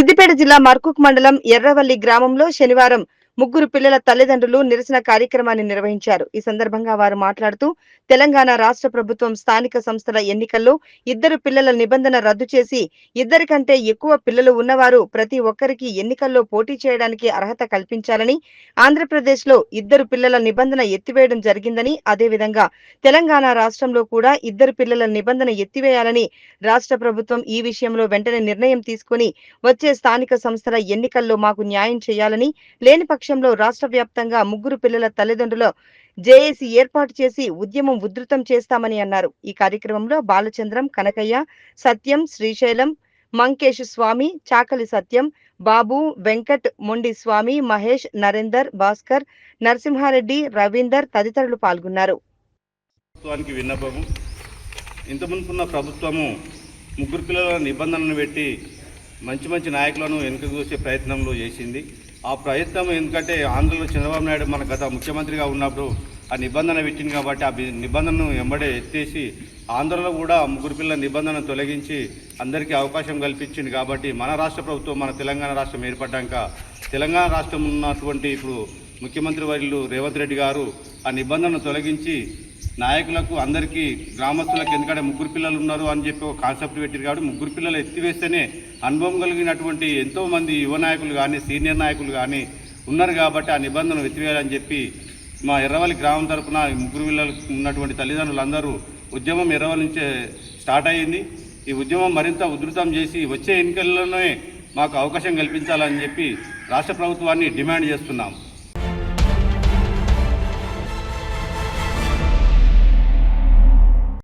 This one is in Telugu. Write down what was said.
సిద్దిపేట జిల్లా మర్కుక్ మండలం ఎర్రవల్లి గ్రామంలో శనివారం ముగ్గురు పిల్లల తల్లిదండ్రులు నిరసన కార్యక్రమాన్ని నిర్వహించారు. ఈ సందర్భంగా వారు మాట్లాడుతూ తెలంగాణ రాష్ట్ర ప్రభుత్వం స్థానిక సంస్థల ఎన్నికల్లో ఇద్దరు పిల్లల నిబంధన రద్దు చేసి ఇద్దరికంటే ఎక్కువ పిల్లలు ఉన్నవారు ప్రతి ఒక్కరికి ఎన్నికల్లో పోటీ చేయడానికి అర్హత కల్పించాలని ఆంధ్రప్రదేశ్లో ఇద్దరు పిల్లల నిబంధన ఎత్తివేయడం జరిగిందని అదేవిధంగా తెలంగాణ రాష్ట్రంలో కూడా ఇద్దరు పిల్లల నిబంధన ఎత్తివేయాలని రాష్ట్ర ప్రభుత్వం ఈ విషయంలో వెంటనే నిర్ణయం తీసుకుని వచ్చే స్థానిక సంస్థల ఎన్నికల్లో మాకు న్యాయం చేయాలని లేని పక్షంలో రాష్ట్ర వ్యాప్తంగా ముగ్గురు పిల్లల తల్లిదండ్రులు జేఏసీ ఏర్పాటు చేసి ఉద్యమం ఉధృతం చేస్తామని అన్నారు. ఈ కార్యక్రమంలో బాలచంద్రం కనకయ్య సత్యం శ్రీశైలం మంకేష్ స్వామి చాకలి సత్యం బాబు వెంకట్ మొండి స్వామి మహేష్ నరేందర్ భాస్కర్ నరసింహారెడ్డి రవీందర్ తదితరులు పాల్గొన్నారు. విన్నపము. ఇంత మునుపున్న ప్రభుత్వము ముగ్గురు పిల్లల నిబంధనలను పెట్టి మంచి మంచి నాయకులను వెనుక చూసే ప్రయత్నంలో చేసింది. ఆ ప్రయత్నం ఎందుకంటే ఆంధ్రలో చంద్రబాబు నాయుడు మన గత ముఖ్యమంత్రిగా ఉన్నప్పుడు ఆ నిబంధన పెట్టింది కాబట్టి ఆ నిబంధనను వెంబడే ఎత్తేసి ఆంధ్రలో కూడా ముగ్గురు పిల్లల నిబంధన తొలగించి అందరికీ అవకాశం కల్పించింది కాబట్టి మన రాష్ట్ర ప్రభుత్వం మన తెలంగాణ రాష్ట్రం ఏర్పడ్డాక తెలంగాణ రాష్ట్రం ఉన్నటువంటి ఇప్పుడు ముఖ్యమంత్రి వర్యులు రేవంత్ రెడ్డి గారు ఆ నిబంధనను తొలగించి నాయకులకు అందరికీ గ్రామస్తులకు ఎందుకంటే ముగ్గురు పిల్లలు ఉన్నారు అని చెప్పి ఒక కాన్సెప్ట్ పెట్టారు కాబట్టి ముగ్గురు పిల్లలు ఎత్తివేస్తేనే అనుభవం కలిగినటువంటి ఎంతోమంది యువ నాయకులు కానీ సీనియర్ నాయకులు కానీ ఉన్నారు కాబట్టి ఆ నిబంధనలు ఎత్తివేయాలని చెప్పి మా ఎర్రవల్లి గ్రామం తరపున ముగ్గురు పిల్లలు ఉన్నటువంటి తల్లిదండ్రులందరూ ఉద్యమం ఎర్రవల్లి నుంచే స్టార్ట్ అయ్యింది. ఈ ఉద్యమం మరింత ఉధృతం చేసి వచ్చే ఎన్నికల్లోనే మాకు అవకాశం కల్పించాలని చెప్పి రాష్ట్ర ప్రభుత్వాన్ని డిమాండ్ చేస్తున్నాం